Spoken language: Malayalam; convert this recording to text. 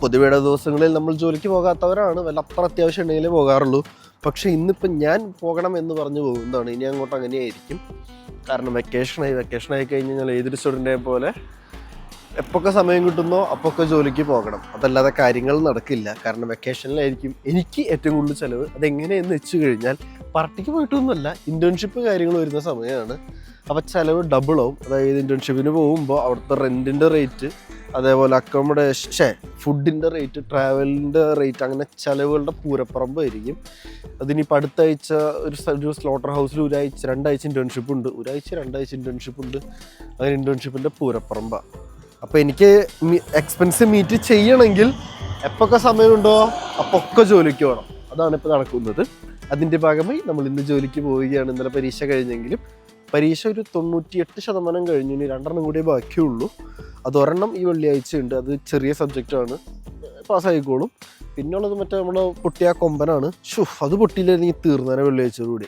പൊതുവയുടെ ദിവസങ്ങളിൽ നമ്മൾ ജോലിക്ക് പോകാത്തവരാണ്. വല്ല അത്ര അത്യാവശ്യം ഉണ്ടെങ്കിലേ പോകാറുള്ളൂ. പക്ഷേ ഇന്നിപ്പം ഞാൻ പോകണം എന്ന് പറഞ്ഞു പോകുന്നതാണ് ഇനി അങ്ങോട്ട് അങ്ങനെയായിരിക്കും. കാരണം വെക്കേഷനായി വെക്കേഷനായി കഴിഞ്ഞ് കഴിഞ്ഞാൽ ഏതൊരു സ്റ്റുഡന്റിനെ പോലെ എപ്പോഴൊക്കെ സമയം കിട്ടുന്നോ അപ്പോഴൊക്കെ ജോലിക്ക് പോകണം. അതല്ലാതെ കാര്യങ്ങൾ നടക്കില്ല. കാരണം വെക്കേഷനിലായിരിക്കും എനിക്ക് ഏറ്റവും കൂടുതൽ ചിലവ് അതെങ്ങനെയെന്ന് വെച്ച് കഴിഞ്ഞാൽ പാർട്ടിക്ക് പോയിട്ടൊന്നുമല്ല. ഇന്റേൺഷിപ്പ് കാര്യങ്ങൾ വരുന്ന സമയമാണ്. അപ്പോൾ ചിലവ് ഡബിളാവും അതായത് ഇന്റേൺഷിപ്പിന് പോകുമ്പോൾ അവിടുത്തെ റെന്റിന്റെ റേറ്റ് അതേപോലെ അക്കോമഡേഷൻ ഷേ ഫുഡിന്റെ റേറ്റ് ട്രാവലിന്റെ റേറ്റ് അങ്ങനെ ചിലവുകളുടെ പൂരപ്പറമ്പായിരിക്കും. അതിനിപ്പോൾ അടുത്ത ആഴ്ച ഒരു ഒരു സ്ലോട്ടർ ഹൗസിൽ ഒരാഴ്ച രണ്ടാഴ്ച ഇന്റേൺഷിപ്പ് ഉണ്ട്. ഒരാഴ്ച രണ്ടാഴ്ച ഇന്റേൺഷിപ്പ് ഉണ്ട്. അങ്ങനെ ഇന്റേൺഷിപ്പിന്റെ പൂരപ്പറമ്പാണ് അപ്പോൾ എനിക്ക് എക്സ്പെൻസ് മീറ്റ് ചെയ്യണമെങ്കിൽ എപ്പോഴൊക്കെ സമയമുണ്ടോ? അപ്പൊക്കെ ജോലിക്ക് പോകണം അതാണ് ഇപ്പോൾ നടക്കുന്നത്. അതിന്റെ ഭാഗമായി നമ്മൾ ഇന്ന് ജോലിക്ക് പോവുകയാണ്. ഇന്നലെ പരീക്ഷ കഴിഞ്ഞെങ്കിലും. പരീക്ഷ ഒരു തൊണ്ണൂറ്റിയെട്ട് ശതമാനം കഴിഞ്ഞു. ഇനി രണ്ടെണ്ണം കൂടി ബാക്കിയുള്ളൂ. അത് ഒരെണ്ണം ഈ വെള്ളിയാഴ്ച ഉണ്ട് അത് ചെറിയ സബ്ജക്റ്റാണ് പാസ്സായിക്കോളും. പിന്നുള്ളത് മറ്റേ നമ്മുടെ പൊട്ടിയ കൊമ്പനാണ്. ഷു അത് പൊട്ടിയില്ലായിരുന്നെങ്കിൽ തീർന്നേനെ വെള്ളിയാഴ്ച കൂടി.